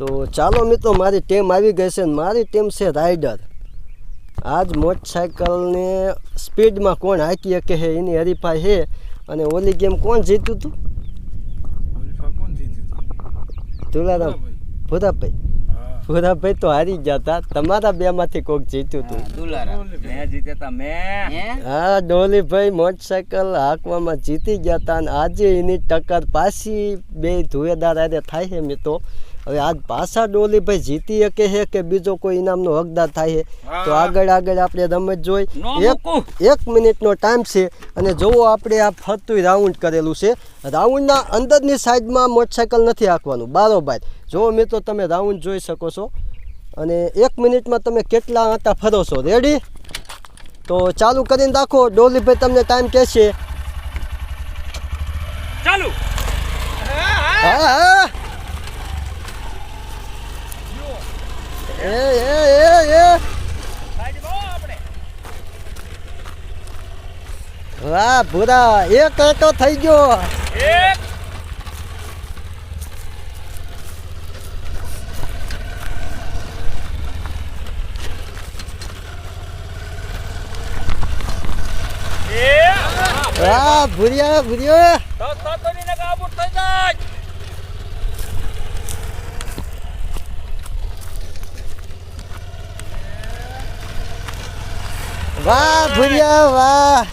તો ચાલો મિત્રો મારી ટીમ આવી ગઈ છે મારી ટીમ છે રાઇડર. આજ મોટરસાયકલને સ્પીડમાં કોણ હાંકી શકે છે એની હરીફાઈ છે. અને ઓલી ગેમ કોણ જીત્યું હતું તુલારામ. ભૂરાભાઈ. ભૂરાભાઈ. તો હારી ગયા હતા તમારા બેમાંથી કોક જીત્યું હતું હા ડોલીભાઈ. મોટરસાયકલ હાંકવામાં જીતી ગયા હતા અને આજે એની ટક્કર પાછી બે ધુએદાર હારે થાય છે મિત્રો. હવે આજ પાછા ડોલીભાઈ જીતી શકે છે કે બીજો કોઈ ઇનામનો હકદાર થાય છે તો આગળ આગળ આપણે રમત જોઈ. એક એક મિનિટનો ટાઈમ છે અને જોવો આપણે આ ફરતું રાઉન્ડ કરેલું છે. રાઉન્ડના અંદરની સાઈડમાં મોટરસાયકલ નથી હાંકવાનું. બારોબાર જો મિત્રો તમે રાઉન્ડ જોઈ શકો છો. અને એક મિનિટમાં તમે કેટલા આંટા ફરો છો? રેડી તો ચાલુ કરીને રાખો. ડોલીભાઈ તમને ટાઈમ કહેશે ચાલુ. હા હા. એ એ એ એ. વાહ ભૂરા. એક આંટો થઈ ગયો. એક. વાહ ભૂરિયા ભૂરિયો. વાહ, ભૂરિયા, વાહ.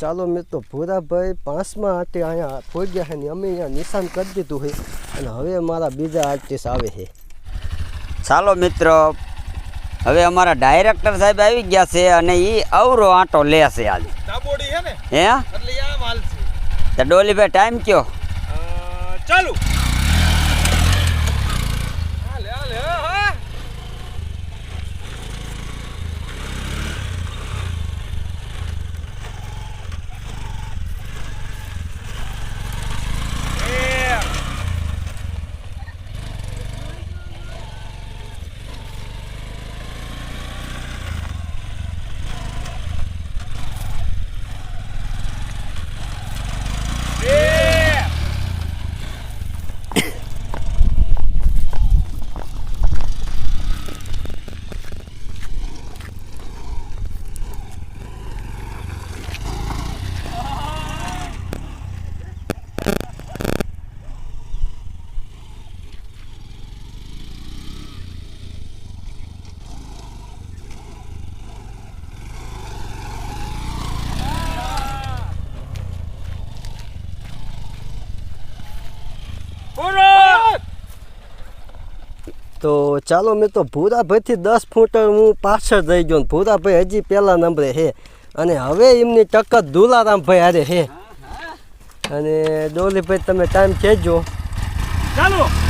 ચાલો મિત્રો, ભૂરાભાઈ પાંચમા આટે અહીંયા પહોંચ્યા છે ને અમે અહીંયા નિશાન કરી દીધું છે. અને હવે મારા બીજા આર્ટિસ્ટ આવે છે. ચાલો મિત્રો હવે અમારા ડાયરેક્ટર સાહેબ આવી ગયા છે અને એ અવરો આંટો લેશે આજે ડાબોડી હે ડોલીભાઈ ટાઈમ કયો? ચાલુ હાલે હાલે હા, હા એ. એ. તો ચાલો મેં તો ભૂરાભાઈથી દસ ફૂટ હું પાછળ રહી ગયો ને ભૂરાભાઈ હજી પહેલા નંબરે છે અને હવે એમની ટક્કર દુલારામભાઈ હારે છે અને ડોલીભાઈ તમે ટાઈમ કહેજો ચાલુ.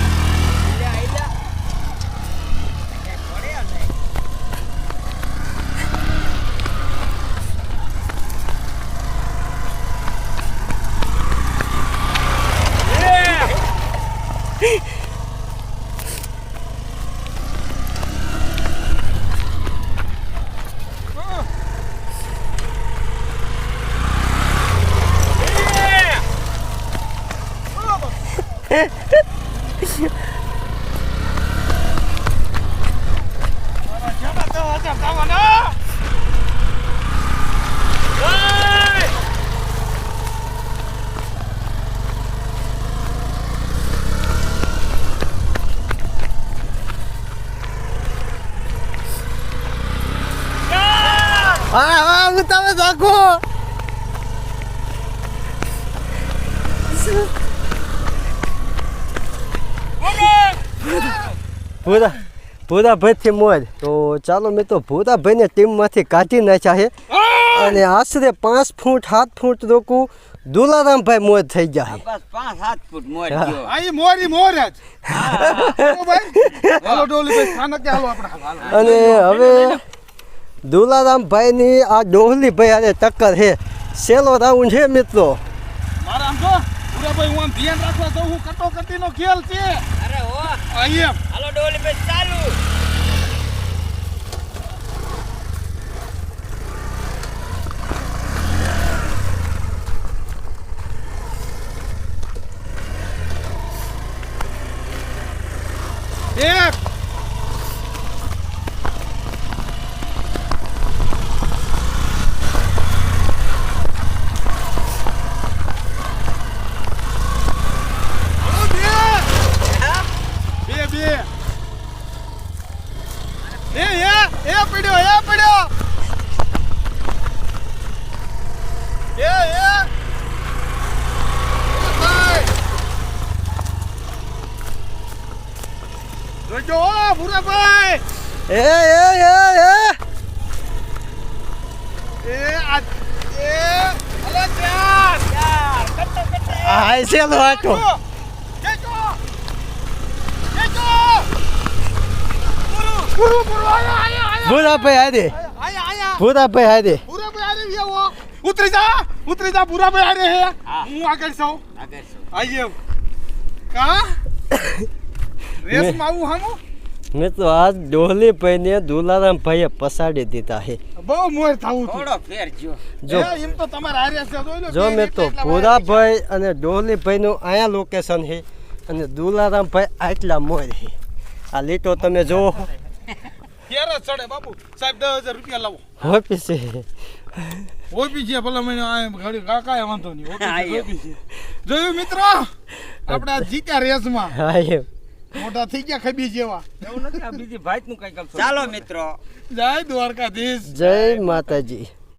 હા હા હું તમે પૂરા ભૂરા ભૂરાભાઈથી મોજ. તો ચાલો મેં તો ભૂરાભાઈને ટીમમાંથી કાઢી નાખ્યા છે. અને આશરે પાંચ ફૂટ સાત ફૂટ રોકું દુલારામભાઈ મોજ થઈ ગયા બસ પાંચ સાત ફૂટ મોર હા. ગયો આ ઈ મોરી મોર જ હાલો ભાઈ. હાલો હાલો આપણે? અને હવે દુલારામભાઈની આ ડોહલીભાઈ હારે ટક્કર છે. સેલો રાઉન્ડ છે મિત્રો. મારા આમ જો પૂરાભાઈ હું આમ ધ્યાન રાખવા દઉં હું કટોકટીનો ખેલ છે. અરે હો. અહીંયા હાલો ડોલી ભાઈ ચાલુ એક હાલો, બે. બે બે એ એ એ પડ્યો એ પડ્યો એ એ ભાઈ જોજો હો, ભૂરાભાઈ એ એ એ એ એ આ એ હલો ચાર આ છેલ્લો આટો ખેંચો ખેંચો પૂરું પૂરું પૂરું આયા આયા આયા ભૂરાભાઈ હારે આયા આયા ભૂરાભાઈ હારે ઉતરી જા ઉતરી જા ભૂરાભાઈ આરે હે. હું. આગળ સૌ આગળ શું? આઈએ કા? રેસમાં આવું હામું? મિત્રો આજ ડોહલી ભાઈને દુલારામ ભાઈએ પસાડી દીધા હે. બહુ મોર થાવું છું થોડો ફેર જો. જો. એમ તો તમારે હારે છે જોઈ જો મિત્રો એટલા ભૂરાભાઈ અને ડોહલીભાઈનું અહીંયા લોકેશન છે અને દુલારામ ભાઈ આટલા મોર હે. આ લીટો તમે જુઓ. ક્યારે ચડે બાપુ. સાહેબ દસ હજાર રૂપિયા લાવો. ઓફિસ. છે ઓપી ભલા મને આ ઘડી કાકા એ વાંધો નહીં. ઓપી હા, છે, એમ. ઓપી છે જોયું મિત્રો? આપણે આ જીત્યા રેસમાં. મોટા થઈ ગયા ખબી જેવા. એવું નથી આ બીજી ભાતનું કઈ ચાલો મિત્રો. જય દ્વારકાધીશ. જય માતાજી.